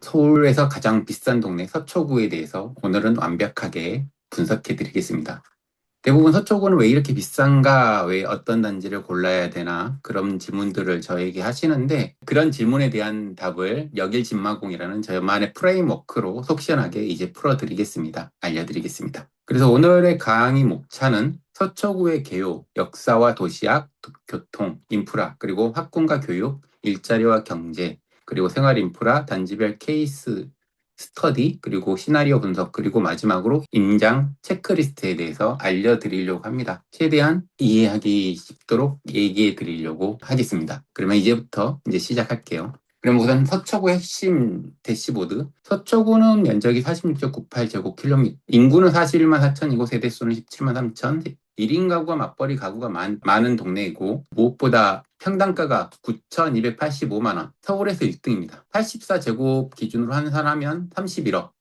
서울에서 가장 비싼 동네 서초구에 대해서 오늘은 완벽하게 분석해 드리겠습니다. 대부분 서초구는 왜 이렇게 비싼가, 왜 어떤 단지를 골라야 되나, 그런 질문들을 저에게 하시는데, 그런 질문에 대한 답을 여길 진마공이라는 저만의 프레임워크로 속 시원하게 이제 풀어드리겠습니다. 알려드리겠습니다. 그래서 오늘의 강의 목차는 서초구의 개요, 역사와 도시학, 교통, 인프라, 그리고 학군과 교육, 일자리와 경제, 그리고 생활 인프라, 단지별 케이스 스터디, 그리고 시나리오 분석, 그리고 마지막으로 임장 체크리스트에 대해서 알려드리려고 합니다. 최대한 이해하기 쉽도록 얘기해 드리려고 하겠습니다. 그러면 이제부터 이제 시작할게요. 그럼 우선 서초구 핵심 대시보드. 서초구는 면적이 46.98제곱킬로미터. 인구는 41만 4천이고 세대수는 17만 3천. 1인 가구와 맞벌이 가구가 많, 많은 동네이고 무엇보다 평당가가 9,285만 원. 서울에서 1등입니다. 84제곱 기준으로 환산하면 31억.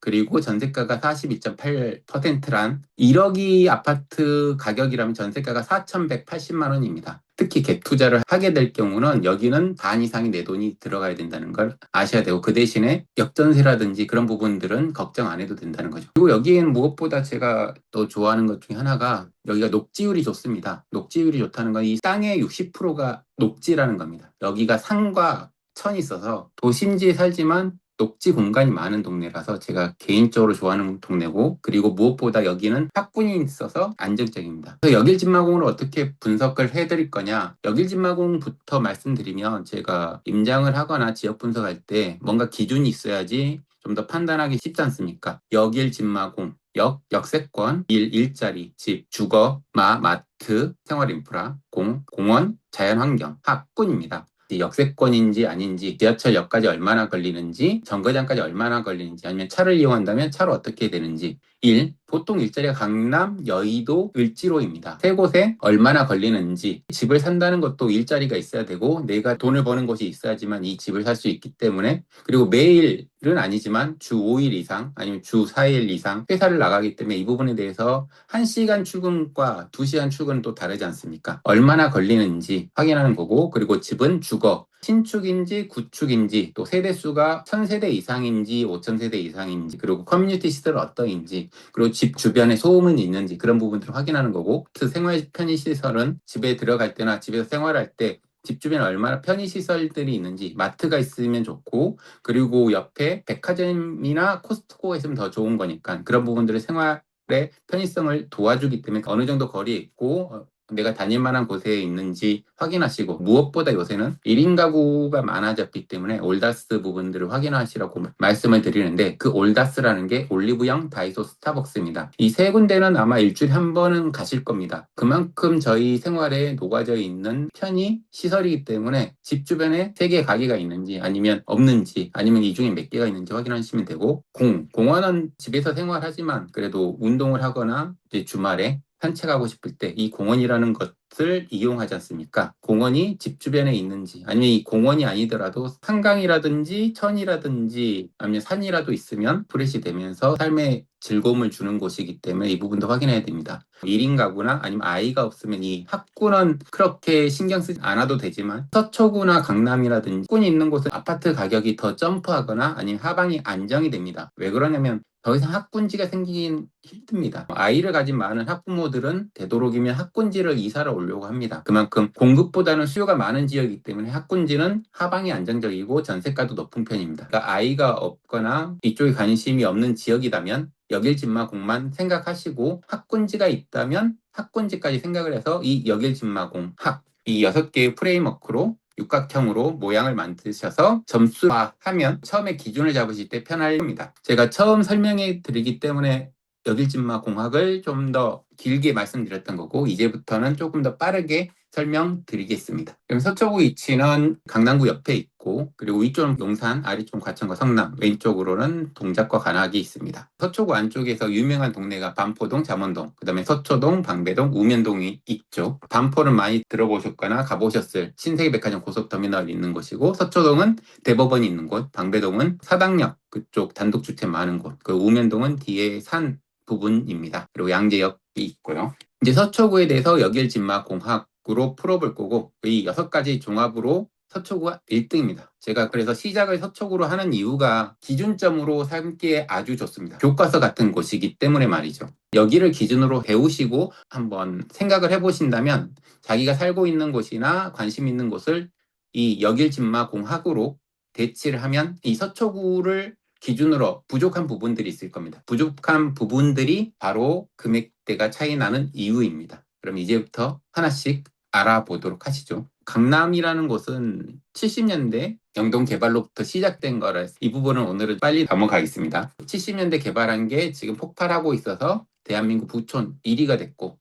그리고 전세가가 42.8%란 1억이 아파트 가격이라면 전세가가 4,180만 원입니다. 특히 갭 투자를 하게 될 경우는 여기는 반 이상이 내 돈이 들어가야 된다는 걸 아셔야 되고 그 대신에 역전세라든지 그런 부분들은 걱정 안 해도 된다는 거죠. 그리고 여기에는 무엇보다 제가 또 좋아하는 것 중에 하나가 여기가 녹지율이 좋습니다. 녹지율이 좋다는 건 이 땅의 60%가 녹지라는 겁니다. 여기가 산과 천이 있어서 도심지에 살지만 녹지 공간이 많은 동네라서 제가 개인적으로 좋아하는 동네고 그리고 무엇보다 여기는 학군이 있어서 안정적입니다. 여길진마공을 어떻게 분석을 해드릴 거냐 여길진마공부터 말씀드리면 제가 임장을 하거나 지역 분석할 때 뭔가 기준이 있어야지 좀 더 판단하기 쉽지 않습니까? 여길진마공 역, 역세권, 일, 일자리, 집, 주거, 마, 마트, 생활인프라, 공, 공원, 자연환경, 학군입니다. 역세권인지 아닌지 지하철역까지 얼마나 걸리는지 정거장까지 얼마나 걸리는지 아니면 차를 이용한다면 차로 어떻게 되는지 1. 보통 일자리가 강남, 여의도, 을지로입니다. 세 곳에 얼마나 걸리는지 집을 산다는 것도 일자리가 있어야 되고 내가 돈을 버는 곳이 있어야지만 이 집을 살 수 있기 때문에 그리고 매일은 아니지만 주 5일 이상 아니면 주 4일 이상 회사를 나가기 때문에 이 부분에 대해서 1시간 출근과 2시간 출근은 또 다르지 않습니까? 얼마나 걸리는지 확인하는 거고 그리고 집은 주거 신축인지 구축인지 또 세대수가 1000세대 이상인지 5000세대 이상인지 그리고 커뮤니티 시설 어떤인지 그리고 집 주변에 소음은 있는지 그런 부분들을 확인하는 거고 그 생활 편의시설은 집에 들어갈 때나 집에서 생활할 때 집 주변에 얼마나 편의시설들이 있는지 마트가 있으면 좋고 그리고 옆에 백화점이나 코스트코가 있으면 더 좋은 거니까 그런 부분들을 생활 의 편의성을 도와주기 때문에 어느 정도 거리에 있고 어, 내가 다닐 만한 곳에 있는지 확인하시고 무엇보다 요새는 1인 가구가 많아졌기 때문에 올다스 부분들을 확인하시라고 말씀을 드리는데 그 올다스라는 게 올리브영, 다이소, 스타벅스입니다. 이 세 군데는 아마 일주일에 한 번은 가실 겁니다. 그만큼 저희 생활에 녹아져 있는 편의 시설이기 때문에 집 주변에 세 개의 가게가 있는지 아니면 없는지 아니면 이 중에 몇 개가 있는지 확인하시면 되고 공, 공원은 집에서 생활하지만 그래도 운동을 하거나 주말에 산책하고 싶을 때 이 공원이라는 것을 이용하지 않습니까? 공원이 집 주변에 있는지 아니면 이 공원이 아니더라도 한강이라든지 천이라든지 아니면 산이라도 있으면 프레시 되면서 삶의 즐거움을 주는 곳이기 때문에 이 부분도 확인해야 됩니다. 1인 가구나 아니면 아이가 없으면 이 학군은 그렇게 신경 쓰지 않아도 되지만 서초구나 강남이라든지 학군이 있는 곳은 아파트 가격이 더 점프하거나 아니면 하방이 안정이 됩니다. 왜 그러냐면 더 이상 학군지가 생기긴 힘듭니다. 아이를 가진 많은 학부모들은 되도록이면 학군지를 이사를 오려고 합니다. 그만큼 공급보다는 수요가 많은 지역이기 때문에 학군지는 하방이 안정적이고 전세가도 높은 편입니다. 그러니까 아이가 없거나 이쪽에 관심이 없는 지역이라면 여길진마공만 생각하시고 학군지가 있다면 학군지까지 생각을 해서 이 여길진마공 학 이 여섯 개의 프레임워크로 육각형으로 모양을 만드셔서 점수화하면 처음에 기준을 잡으실 때 편할 겁니다. 제가 처음 설명해 드리기 때문에 여길진마 공학을 좀 더 길게 말씀드렸던 거고 이제부터는 조금 더 빠르게 설명드리겠습니다. 그럼 서초구 위치는 강남구 옆에 있고 그리고 위쪽은 용산, 아래쪽 과천과 성남, 왼쪽으로는 동작과 관악이 있습니다. 서초구 안쪽에서 유명한 동네가 반포동, 잠원동, 그 다음에 서초동, 방배동, 우면동이 있죠. 반포는 많이 들어보셨거나 가보셨을 신세계백화점 고속터미널이 있는 곳이고 서초동은 대법원이 있는 곳, 방배동은 사당역 그쪽 단독주택 많은 곳, 그 우면동은 뒤에 산 부분입니다. 그리고 양재역이 있고요. 이제 서초구에 대해서 여길 진마 공학 으로 풀어볼 거고 이 여섯 가지 종합으로 서초구가 1등입니다. 제가 그래서 시작을 서초구로 하는 이유가 기준점으로 삼기에 아주 좋습니다. 교과서 같은 곳이기 때문에 말이죠. 여기를 기준으로 배우시고 한번 생각을 해보신다면 자기가 살고 있는 곳이나 관심 있는 곳을 이 역일진마 공학으로 대치를 하면 이 서초구를 기준으로 부족한 부분들이 있을 겁니다. 부족한 부분들이 바로 금액대가 차이 나는 이유입니다. 그럼 이제부터 하나씩 알아보도록 하시죠. 강남이라는 곳은 70년대 영동 개발로부터 시작된 거라 이 부분은 오늘은 빨리 넘어가겠습니다. 70년대 개발한 게 지금 폭발하고 있어서 대한민국 부촌 1위가 됐고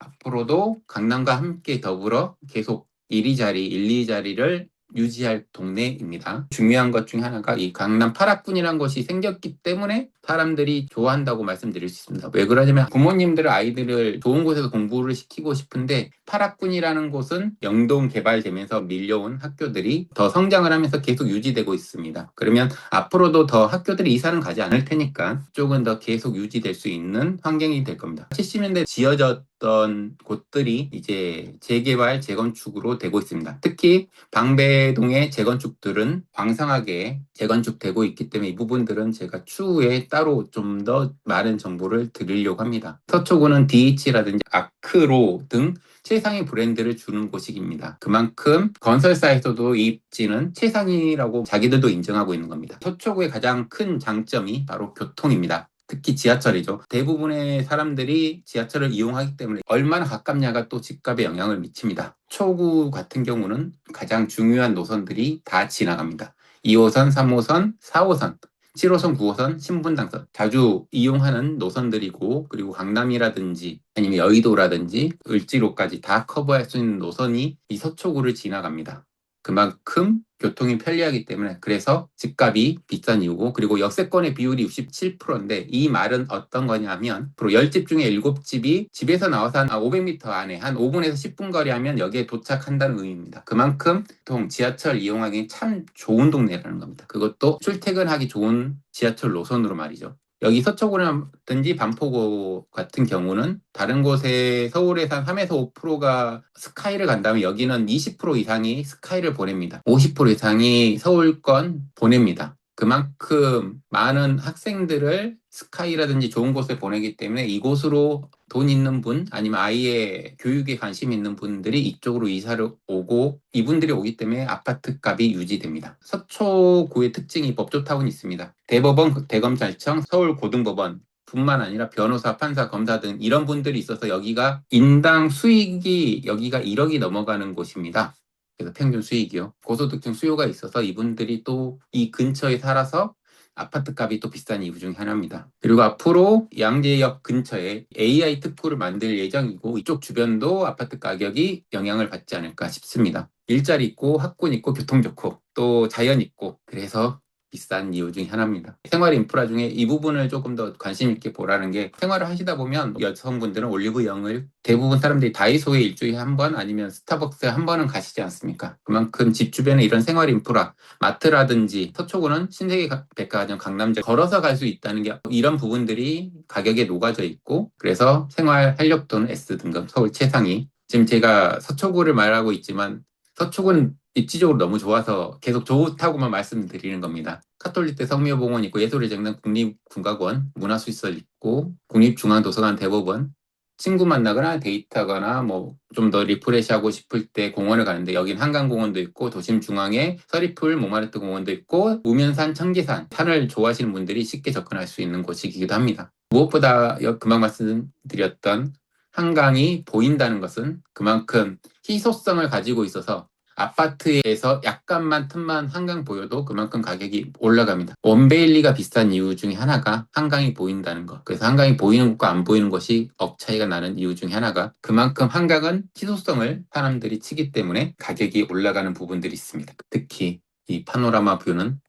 앞으로도 강남과 함께 더불어 계속 1위 자리, 1, 2 자리를 유지할 동네입니다. 중요한 것 중 하나가 이 강남 8학군이라는 것이 생겼기 때문에 사람들이 좋아한다고 말씀드릴 수 있습니다. 왜 그러냐면 부모님들 아이들을 좋은 곳에서 공부를 시키고 싶은데 8학군이라는 곳은 영동 개발되면서 밀려온 학교들이 더 성장을 하면서 계속 유지되고 있습니다. 그러면 앞으로도 더 학교들이 이사는 가지 않을 테니까 쪽은 더 계속 유지될 수 있는 환경이 될 겁니다. 70년대 지어졌던 곳들이 이제 재개발, 재건축으로 되고 있습니다. 특히 방배동의 재건축들은 왕성하게 재건축되고 있기 때문에 이 부분들은 제가 추후에 따로 좀 더 많은 정보를 드리려고 합니다. 서초구는 DH라든지 아크로 등 최상의 브랜드를 주는 곳입니다. 그만큼 건설사에서도 이 입지는 최상이라고 자기들도 인정하고 있는 겁니다. 서초구의 가장 큰 장점이 바로 교통입니다. 특히 지하철이죠. 대부분의 사람들이 지하철을 이용하기 때문에 얼마나 가깝냐가 또 집값에 영향을 미칩니다. 초구 같은 경우는 가장 중요한 노선들이 다 지나갑니다. 2호선, 3호선, 4호선, 7호선, 9호선, 신분 당선 자주 이용하는 노선들이고 그리고 강남이라든지 아니면 여의도라든지 을지로까지 다 커버할 수 있는 노선이 이 서초구를 지나갑니다. 그만큼 교통이 편리하기 때문에 그래서 집값이 비싼 이유고 그리고 역세권의 비율이 67%인데 이 말은 어떤 거냐면 앞으로 10집 중에 7집이 집에서 나와서 한 500m 안에 한 5분에서 10분 거리 하면 여기에 도착한다는 의미입니다. 그만큼 보통 지하철 이용하기 참 좋은 동네라는 겁니다. 그것도 출퇴근하기 좋은 지하철 노선으로 말이죠. 여기 서초구라든지 반포구 같은 경우는 다른 곳에 서울에서 한 3에서 5%가 스카이를 간다면 여기는 20% 이상이 스카이를 보냅니다. 50% 이상이 서울권 보냅니다. 그만큼 많은 학생들을 스카이라든지 좋은 곳에 보내기 때문에 이곳으로 돈 있는 분 아니면 아이의 교육에 관심 있는 분들이 이쪽으로 이사를 오고 이분들이 오기 때문에 아파트 값이 유지됩니다. 서초구의 특징이 법조타운이 있습니다. 대법원, 대검찰청, 서울고등법원 뿐만 아니라 변호사, 판사, 검사 등 이런 분들이 있어서 여기가 인당 수익이 여기가 1억이 넘어가는 곳입니다. 그래서 평균 수익이요. 고소득층 수요가 있어서 이분들이 또 이 근처에 살아서 아파트 값이 또 비싼 이유 중에 하나입니다. 그리고 앞으로 양재역 근처에 AI 특구를 만들 예정이고 이쪽 주변도 아파트 가격이 영향을 받지 않을까 싶습니다. 일자리 있고 학군 있고 교통 좋고 또 자연 있고 그래서 비싼 이유 중에 하나입니다. 생활 인프라 중에 이 부분을 조금 더 관심 있게 보라는 게 생활을 하시다 보면 여성분들은 올리브영을 대부분 사람들이 다이소에 일주일에 한 번 아니면 스타벅스에 한 번은 가시지 않습니까? 그만큼 집 주변에 이런 생활 인프라 마트라든지 서초구는 신세계 백화점 강남점 걸어서 갈 수 있다는 게 이런 부분들이 가격에 녹아져 있고 그래서 생활 활력도는 S 등급 서울 최상위 지금 제가 서초구를 말하고 있지만 서초구는 입지적으로 너무 좋아서 계속 좋다고만 말씀드리는 겁니다. 카톨릭대 성묘봉원 있고 예술의 정당 국립군가원, 문화수시설 있고 국립중앙도서관 대법원 친구 만나거나 데이트하거나 뭐 좀 더 리프레시하고 싶을 때 공원을 가는데 여긴 한강공원도 있고 도심 중앙에 서리풀 모마르트 공원도 있고 우면산 청계산 산을 좋아하시는 분들이 쉽게 접근할 수 있는 곳이기도 합니다. 무엇보다 금방 말씀드렸던 한강이 보인다는 것은 그만큼 희소성을 가지고 있어서 아파트에서 약간만 틈만 한강 보여도 그만큼 가격이 올라갑니다. 원베일리가 비싼 이유 중에 하나가 한강이 보인다는 것. 그래서 한강이 보이는 것과 안 보이는 것이 억 차이가 나는 이유 중에 하나가 그만큼 한강은 희소성을 사람들이 치기 때문에 가격이 올라가는 부분들이 있습니다. 특히 이 파노라마 뷰는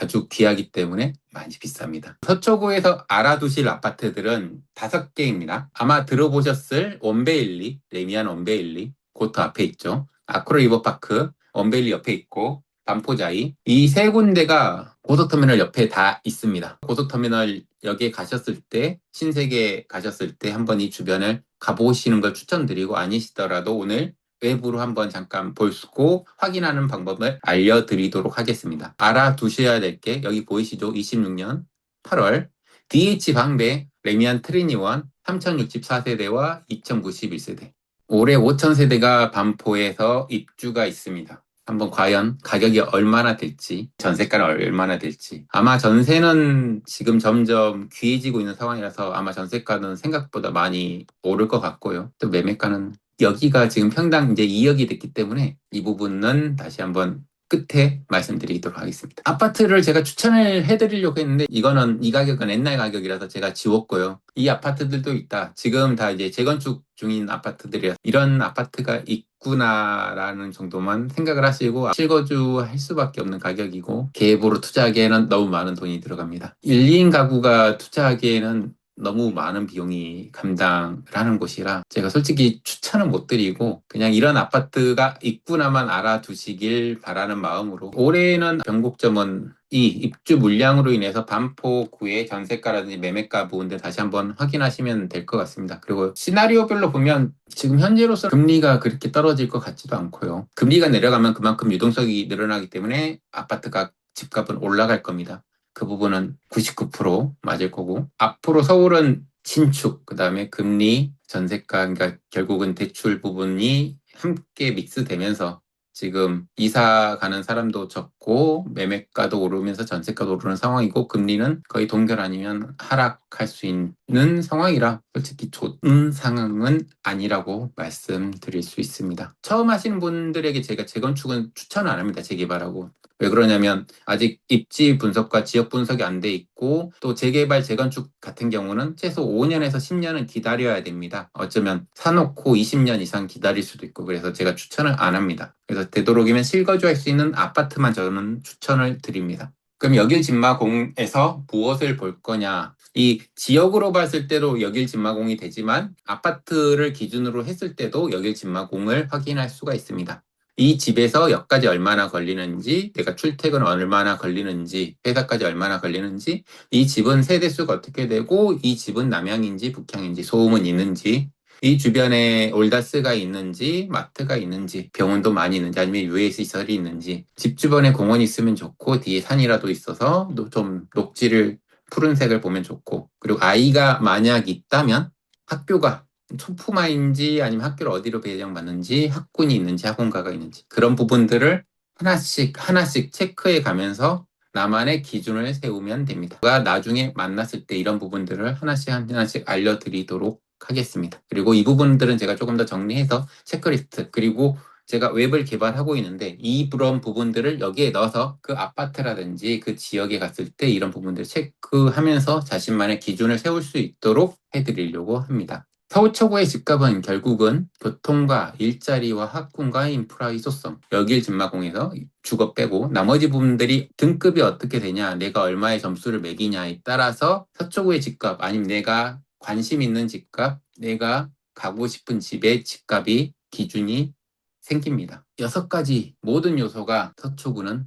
아주 귀하기 때문에 많이 비쌉니다. 서초구에서 알아두실 아파트들은 다섯 개입니다. 아마 들어보셨을 원베일리, 레미안 원베일리, 고터 앞에 있죠. 아크로 리버파크, 원베일리 옆에 있고 반포자이 이 세 군데가 고속터미널 옆에 다 있습니다. 고속터미널 여기에 가셨을 때 신세계 가셨을 때 한번 이 주변을 가보시는 걸 추천드리고 아니시더라도 오늘 외부로 한번 잠깐 볼수고 확인하는 방법을 알려드리도록 하겠습니다. 알아두셔야 될 게 여기 보이시죠? 26년 8월 DH 방배 레미안 트리니원 3064세대와 2091세대 올해 5000세대가 반포에서 입주가 있습니다. 한번 과연 가격이 얼마나 될지, 전세가는 얼마나 될지. 아마 전세는 지금 점점 귀해지고 있는 상황이라서 아마 전세가는 생각보다 많이 오를 것 같고요. 또 매매가는 여기가 지금 평당 이제 2억이 됐기 때문에 이 부분은 다시 한번 끝에 말씀드리도록 하겠습니다. 아파트를 제가 추천을 해드리려고 했는데 이거는 이 가격은 옛날 가격이라서 제가 지웠고요. 이 아파트들도 있다. 지금 다 이제 재건축 중인 아파트들이라 이런 아파트가 있구나라는 정도만 생각을 하시고 실거주 할 수밖에 없는 가격이고 계획으로 투자하기에는 너무 많은 돈이 들어갑니다. 1, 2인 가구가 투자하기에는 너무 많은 비용이 감당을 하는 곳이라 제가 솔직히 추천은 못 드리고 그냥 이런 아파트가 있구나만 알아두시길 바라는 마음으로 올해는 변곡점은 이 입주 물량으로 인해서 반포구의 전세가라든지 매매가 부분들 다시 한번 확인하시면 될 것 같습니다. 그리고 시나리오별로 보면 지금 현재로서 금리가 그렇게 떨어질 것 같지도 않고요. 금리가 내려가면 그만큼 유동성이 늘어나기 때문에 아파트가 집값은 올라갈 겁니다. 그 부분은 99% 맞을 거고 앞으로 서울은 신축 그다음에 금리 전세가 그러니까 결국은 대출 부분이 함께 믹스되면서 지금 이사 가는 사람도 적고 매매가도 오르면서 전세가도 오르는 상황이고 금리는 거의 동결 아니면 하락할 수 있는 상황이라 솔직히 좋은 상황은 아니라고 말씀드릴 수 있습니다. 처음 하시는 분들에게 제가 재건축은 추천 안 합니다. 재개발하고. 왜 그러냐면 아직 입지 분석과 지역 분석이 안 돼 있고 또 재개발 재건축 같은 경우는 최소 5년에서 10년은 기다려야 됩니다. 어쩌면 사놓고 20년 이상 기다릴 수도 있고 그래서 제가 추천을 안 합니다. 그래서 되도록이면 실거주할 수 있는 아파트만 저는 추천을 드립니다. 그럼 여길 진마공에서 무엇을 볼 거냐? 이 지역으로 봤을 때도 여길 진마공이 되지만 아파트를 기준으로 했을 때도 여길 진마공을 확인할 수가 있습니다. 이 집에서 역까지 얼마나 걸리는지, 내가 출퇴근 얼마나 걸리는지, 회사까지 얼마나 걸리는지, 이 집은 세대수가 어떻게 되고, 이 집은 남향인지 북향인지, 소음은 있는지, 이 주변에 올다스가 있는지, 마트가 있는지, 병원도 많이 있는지, 아니면 유해 시설이 있는지, 집 주변에 공원이 있으면 좋고, 뒤에 산이라도 있어서 좀 녹지를 푸른색을 보면 좋고, 그리고 아이가 만약 있다면 학교가 초품화인지 아니면 학교를 어디로 배정받는지 학군이 있는지 학원가가 있는지 그런 부분들을 하나씩 하나씩 체크해 가면서 나만의 기준을 세우면 됩니다. 제가 나중에 만났을 때 이런 부분들을 하나씩 하나씩 알려드리도록 하겠습니다. 그리고 이 부분들은 제가 조금 더 정리해서 체크리스트 그리고 제가 웹을 개발하고 있는데 이런 부분들을 여기에 넣어서 그 아파트라든지 그 지역에 갔을 때 이런 부분들을 체크하면서 자신만의 기준을 세울 수 있도록 해드리려고 합니다. 서울초구의 집값은 결국은 교통과 일자리와 학군과 인프라 이소성 여길 진마공에서 주거 빼고 나머지 부분들이 등급이 어떻게 되냐 내가 얼마의 점수를 매기냐에 따라서 서초구의 집값 아니면 내가 관심 있는 집값 내가 가고 싶은 집의 집값이 기준이 생깁니다. 여섯 가지 모든 요소가 서초구는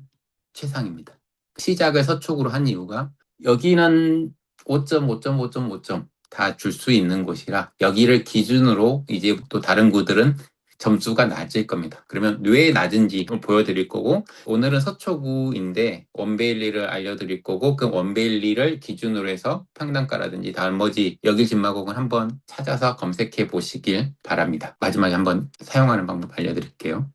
최상입니다. 시작을 서초구로 한 이유가 여기는 5점, 5점, 5점, 5점 다 줄 수 있는 곳이라 여기를 기준으로 이제 또 다른 구들은 점수가 낮을 겁니다. 그러면 왜 낮은지 보여드릴 거고 오늘은 서초구인데 원베일리를 알려드릴 거고 그 원베일리를 기준으로 해서 평당가라든지 나머지 여기 진마곡은 한번 찾아서 검색해 보시길 바랍니다. 마지막에 한번 사용하는 방법 알려드릴게요.